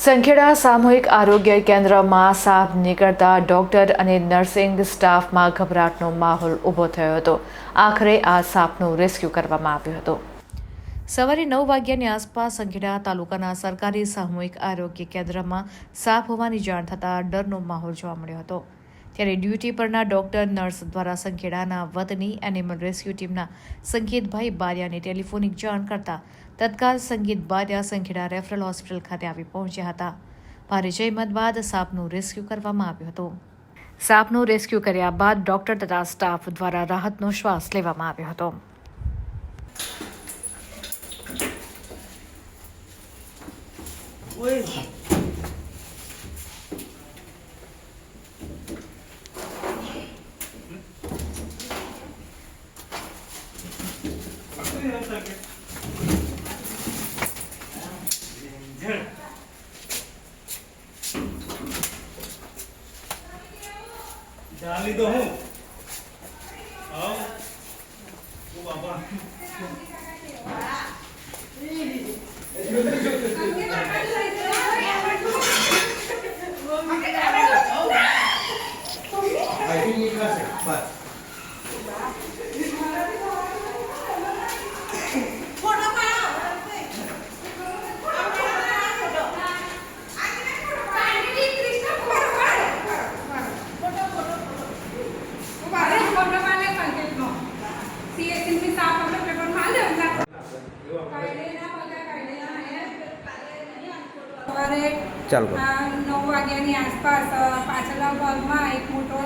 સંખેડા સામૂહિક આરોગ્ય કેન્દ્રમાં સાપ નીકળતા ડોક્ટર અને નર્સિંગ સ્ટાફમાં ગભરાટનો માહોલ ઊભો થયો હતો. આખરે આ સાપનું રેસ્ક્યુ કરવામાં આવ્યું હતું. સવારે નવ વાગ્યાની આસપાસ સંખેડા તાલુકાના સરકારી સામૂહિક આરોગ્ય કેન્દ્રમાં સાપ હોવાની જાણ થતાં ડરનો માહોલ જોવા મળ્યો હતો. ત્યારે ડ્યુટી પરના ડોક્ટર, નર્સ દ્વારા સંખેડાના વતની એનિમલ રેસ્ક્યુ ટીમના સંગીતભાઈ બારિયાને ટેલિફોનિક જાણ કરતા તત્કાલ સંગીત બારિયા સંખેડા રેફરલ હોસ્પિટલ ખાતે આવી પહોંચ્યા હતા. ભારે જહેમત બાદ સાપનું રેસ્ક્યુ કરવામાં આવ્યું હતું. સાપનું રેસ્ક્યુ કર્યા બાદ ડોક્ટર તથા સ્ટાફ દ્વારા રાહતનો શ્વાસ લેવામાં આવ્યો હતો. ચાલી તો હું. આવ ઓ બાબા. સવારે નવ વાગ્યાની આસપાસ પાછળના ભાગમાં એક મોટો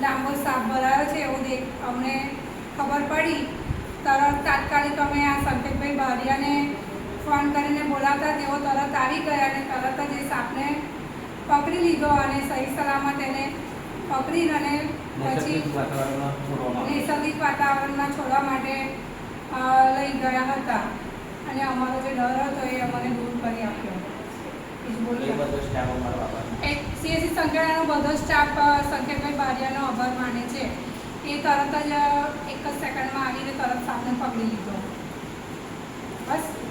લાંબો સાપ ભરાયો છે એવું દેખ અમને ખબર પડી તરત તાત્કાલિક અમે આ સંકેતભાઈ બારિયાને ફોન કરીને બોલાવતા તેઓ તરત આવી. ગયા અને તરત જ એ સાપને પકડી લીધો અને સહી સલામત એને પકડીને અને પછી નૈસર્ગિક વાતાવરણમાં છોડવા માટે લઈ ગયા હતા. અને અમારો જે ડર હતો એ અમને દૂર કરી આપ્યો. એક સીએસસી સંકળાયેલો બધો સ્ટાફ સંકેતભાઈ બારિયાનો આભાર માને છે. એ તરત જ એક જ સેકન્ડમાં આવીને તરત સામે પકડી લીધો. બસ.